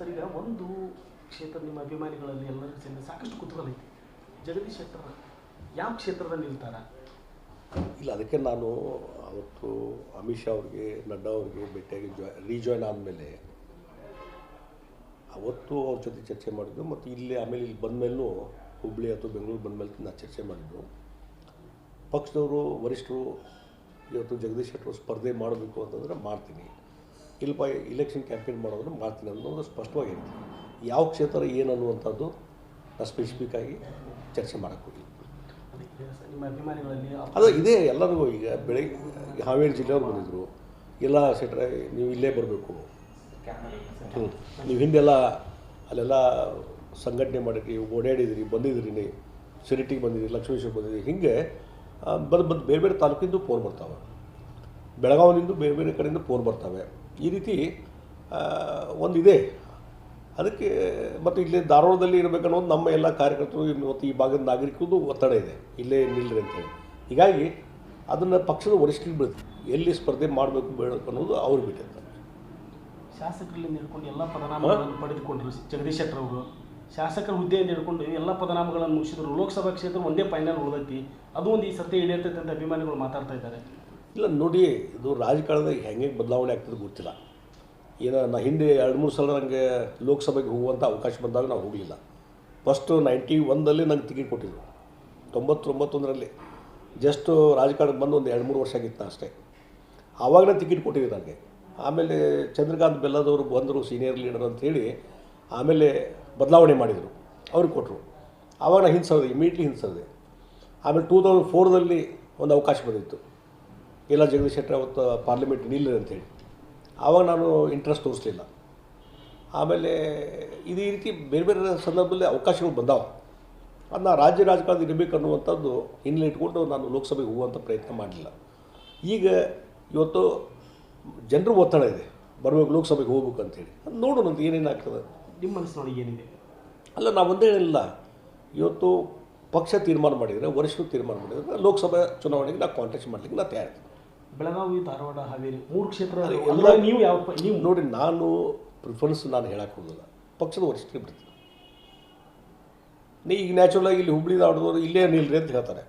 Sir ಈಗ ಒಂದು ಕ್ಷೇತ್ರ ನಿಮ್ಮ ಅಭಿಮಾನಿಗಳಲ್ಲಿ ಎಲ್ಲರೂ ಸೇರಿ ಸಾಕಷ್ಟು ಕುತೂಹಲ ಐತಿ ಜಗದೀಶ್ ಶೆಟ್ಟರ್ ಯಾವ ಕ್ಷೇತ್ರದಲ್ಲಿ ನಿಲ್ತಾರ? ಇಲ್ಲ, ಅದಕ್ಕೆ ನಾನು ಅವತ್ತು ಅಮಿತ್ ಶಾ ಅವ್ರಿಗೆ, ನಡ್ಡಾ ಅವ್ರಿಗೆ ಭೇಟಿಯಾಗಿ ಜಾಯ್ ರೀಜಾಯ್ನ್ ಆದಮೇಲೆ ಅವತ್ತು ಅವ್ರ ಜೊತೆ ಚರ್ಚೆ ಮಾಡಿದ್ದು ಮತ್ತು ಇಲ್ಲಿ ಆಮೇಲೆ ಇಲ್ಲಿ ಬಂದಮೇಲೂ ಹುಬ್ಳಿ ಅಥವಾ ಬೆಂಗಳೂರು ಬಂದಮೇಲೆ ನಾನು ಚರ್ಚೆ ಮಾಡಿದ್ದು. ಪಕ್ಷದವರು, ವರಿಷ್ಠರು ಇವತ್ತು ಜಗದೀಶ್ ಶೆಟ್ಟರು ಸ್ಪರ್ಧೆ ಮಾಡಬೇಕು ಅಂತಂದರೆ ಮಾಡ್ತೀನಿ. ಇಲ್ಪ ಇಲೆಕ್ಷನ್ ಕ್ಯಾಂಪೇನ್ ಮಾಡೋದನ್ನು ಮಾಡ್ತೀನಿ ಅನ್ನೋದು ಸ್ಪಷ್ಟವಾಗಿ ಯಾವ ಕ್ಷೇತ್ರ ಏನು ಅನ್ನುವಂಥದ್ದು ನಾನು ಸ್ಪೆಸಿಫಿಕ್ ಆಗಿ ಚರ್ಚೆ ಮಾಡೋಕ್ಕೆ ಅಪ್- ಅದು ಇದೇ ಎಲ್ಲರಿಗೂ ಈಗ ಬೆಳಗ್ಗೆ ಹಾವೇರಿ ಜಿಲ್ಲೆಯವ್ರು ಬಂದಿದ್ದರು ಎಲ್ಲ ಸೆಟ್ರೆ, ನೀವು ಇಲ್ಲೇ ಬರಬೇಕು. ಹ್ಞೂ ನೀವು ಹಿಂದೆಲ್ಲ ಅಲ್ಲೆಲ್ಲ ಸಂಘಟನೆ ಮಾಡಿರಿ ಓಡಾಡಿದಿರಿ, ಬಂದಿದ್ರಿ ಸಿರಿಟಿಗೆ ಬಂದಿದ್ದೀರಿ ಲಕ್ಷ್ಮೇಶ್ವರ ಬಂದಿದ್ದೀರಿ ಹಿಂಗೆ ಬಂದು ಬಂದು ಬೇರೆ ಬೇರೆ ತಾಲೂಕಿಂದ ಫೋನ್ ಬರ್ತಾವೆ. ಬೆಳಗಾವಿನಿಂದ ಬೇರೆ ಬೇರೆ ಕಡೆಯಿಂದ ಫೋನ್ ಬರ್ತವೆ. ಈ ರೀತಿ ಒಂದಿದೆ. ಅದಕ್ಕೆ ಮತ್ತು ಇಲ್ಲಿ ಧಾರವಾಡದಲ್ಲಿ ಇರಬೇಕನ್ನೋದು ನಮ್ಮ ಎಲ್ಲ ಕಾರ್ಯಕರ್ತರು ಮತ್ತು ಈ ಭಾಗದ ನಾಗರಿಕರದ್ದು ಒತ್ತಡ ಇದೆ. ಇಲ್ಲೇ ನಿಲ್ಲರಿ ಅಂತೇಳಿ ಹೀಗಾಗಿ ಅದನ್ನು ಪಕ್ಷದ ವರಿಷ್ಠರಿಗೆ ಬಿಡುತ್ತೆ ಎಲ್ಲಿ ಸ್ಪರ್ಧೆ ಮಾಡಬೇಕು ಬೇಡಬೇಕು ಅನ್ನೋದು ಅವ್ರು ಬಿಟ್ಟಿರ್ತಾರೆ. ಶಾಸಕರಲ್ಲಿ ಹಿಡ್ಕೊಂಡು ಎಲ್ಲ ಪದನಾಮಗಳನ್ನು ಪಡೆದುಕೊಂಡ್ರು ಜಗದೀಶ್ ಶೆಟ್ಟರ್ ಅವರು. ಶಾಸಕರ ಹುದ್ದೆಯನ್ನು ಹಿಡ್ಕೊಂಡು ಎಲ್ಲ ಪದನಾಮಗಳನ್ನು ಮುಗಿಸಿದ್ರು. ಲೋಕಸಭಾ ಕ್ಷೇತ್ರ ಒಂದೇ ಫೈನಲ್ ಉಳಿದೈತಿ ಅದು ಒಂದು ಈ ಸತ್ಯ ಈಡೇರ್ತೈತೆ ಅಂತ ಅಭಿಮಾನಿಗಳು ಮಾತಾಡ್ತಾ ಇದ್ದಾರೆ. ಇಲ್ಲ, ನೋಡಿ, ಇದು ರಾಜಕಾರಣದಾಗ ಹೆಂಗೆ ಬದಲಾವಣೆ ಆಗ್ತದೆ ಗೊತ್ತಿಲ್ಲ. ಏನೋ ನಾ ಹಿಂದೆ ಎರಡು, ಮೂರು ಸಲ ನನಗೆ ಲೋಕಸಭೆಗೆ ಹೋಗುವಂಥ ಅವಕಾಶ ಬಂದಾಗ ನಾವು ಹೋಗಲಿಲ್ಲ. ಫಸ್ಟು ನೈಂಟಿ ಒಂದಲ್ಲಿ ನಂಗೆ ಟಿಕೆಟ್ ಕೊಟ್ಟಿದ್ರು. ತೊಂಬತ್ತೊಂಬತ್ತೊಂದರಲ್ಲಿ. ಜಸ್ಟ್ ರಾಜಕಾರಣಕ್ಕೆ ಬಂದು ಒಂದು ಎರಡು, ಮೂರು ವರ್ಷ ಆಗಿತ್ತು ಅಷ್ಟೇ. ಆವಾಗಲೇ ಟಿಕೆಟ್ ಕೊಟ್ಟಿದ್ರು ನನಗೆ ಆಮೇಲೆ ಚಂದ್ರಕಾಂತ್ ಬೆಲ್ಲದವರು ಬಂದರು ಸೀನಿಯರ್ ಲೀಡರ್ ಅಂತೇಳಿ ಆಮೇಲೆ ಬದಲಾವಣೆ ಮಾಡಿದರು. ಅವ್ರಿಗೆ ಕೊಟ್ಟರು ಆವಾಗ ನಾನು ಹಿಂದೆ ಇಮಿಡಿಯೇಟ್ಲಿ ಹಿಂದೆ ಆಮೇಲೆ ಟೂ ತೌಸಂಡ್ ಫೋರ್ದಲ್ಲಿ ಒಂದು ಅವಕಾಶ ಬಂದಿತ್ತು. ಇಲ್ಲ ಜಗದೀಶ್ ಶೆಟ್ಟರ್ ಅವತ್ತು ಪಾರ್ಲಿಮೆಂಟ್ ನಿಲ್ಲ ಅಂತೇಳಿ ಆವಾಗ ನಾನು ಇಂಟ್ರೆಸ್ಟ್ ತೋರಿಸಲಿಲ್ಲ. ಆಮೇಲೆ ಇದು ಈ ರೀತಿ ಬೇರೆ ಬೇರೆ ಸಂದರ್ಭದಲ್ಲಿ ಅವಕಾಶಗಳು ಬಂದಾವೆ. ಅದನ್ನ ರಾಜ್ಯ ರಾಜಕಾರಣದಲ್ಲಿ ಇರಬೇಕು ಅನ್ನುವಂಥದ್ದು ಹಿನ್ನೆಲೆ ಇಟ್ಕೊಂಡು ನಾನು ಲೋಕಸಭೆಗೆ ಹೋಗುವಂಥ ಪ್ರಯತ್ನ ಮಾಡಲಿಲ್ಲ. ಈಗ ಇವತ್ತು ಜನರು ಒತ್ತಡ ಇದೆ. ಬರಬೇಕು ಲೋಕಸಭೆಗೆ ಹೋಗ್ಬೇಕು ಅಂತೇಳಿ ಅದು ನೋಡೋಣ ಅಂತ ಏನೇನು ಆಗ್ತದೆ. ನಿಮ್ಮ ಮನಸ್ಸಿನೊಳಗೆ ಏನಿದೆ? ಅಲ್ಲ ನಾವು ಒಂದೇ ಹೇಳಿಲ್ಲ. ಇವತ್ತು ಪಕ್ಷ ತೀರ್ಮಾನ ಮಾಡಿದರೆ ವರಿಷ್ಠರು ತೀರ್ಮಾನ ಮಾಡಿದರೆ ಲೋಕಸಭಾ ಚುನಾವಣೆಗೆ ನಾವು ಕಾಂಟೆಸ್ಟ್ ಮಾಡಲಿಕ್ಕೆ ನಾನು ತಯಾರಿದ್ದೀನಿ ಬೆಳಗಾವಿ ಧಾರವಾಡ ಹಾವೇರಿ ಮೂರು ಕ್ಷೇತ್ರ ಎಲ್ಲ ನೀವು ಯಾವ ನೀವು ನೋಡಿ ನಾನು ಪ್ರಿಫರೆನ್ಸ್ ನಾನು ಹೇಳಕ್ಕೆ ಹೋಗಲ್ಲ ಪಕ್ಷದ ವರಿಷ್ಠರಿಗೆ ಬಿಡ್ತೀನಿ ನೀ ಈಗ ನ್ಯಾಚುರಲ್ ಆಗಿ ಇಲ್ಲಿ ಹುಬ್ಳಿ ಧಾರವಾಡದವರು ಇಲ್ಲೇ ನಿಲ್ರಿ ಅಂತ ಹೇಳ್ತಾರೆ.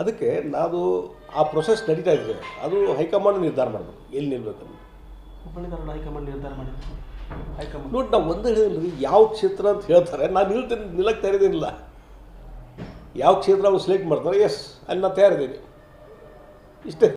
ಅದಕ್ಕೆ ನಾವು ಆ ಪ್ರೊಸೆಸ್ ನಡೀತಾ ಇದೆ. ಅದು ಹೈಕಮಾಂಡ್ ನಿರ್ಧಾರ ಮಾಡಬೇಕು. ಎಲ್ಲಿ ನಿಲ್ಬೇಕನ್ನು ಹುಬ್ಬಳ್ಳಿ ಧಾರವಾಡ ಹೈಕಮಾಂಡ್ ನಿರ್ಧಾರ ಮಾಡಿದ್ರು. ಹೈಕಮಾಂಡ್ ನೋಡಿ ನಾವು ಒಂದು ಹೇಳಿದ್ರಿ ಯಾವ ಕ್ಷೇತ್ರ ಅಂತ ಹೇಳ್ತಾರೆ. ನಾನು ನಿಲ್ತೀನಿ ನಿಲ್ಲಕ್ಕೆ ತಯಾರಿದ್ದೀನಿಲ್ಲ. ಯಾವ ಕ್ಷೇತ್ರ ಅವ್ರು ಸೆಲೆಕ್ಟ್ ಮಾಡ್ತಾರೆ? ಎಸ್ ಅಲ್ಲಿ ನಾನು ತಯಾರಿದ್ದೀನಿ. ಇಷ್ಟೇ.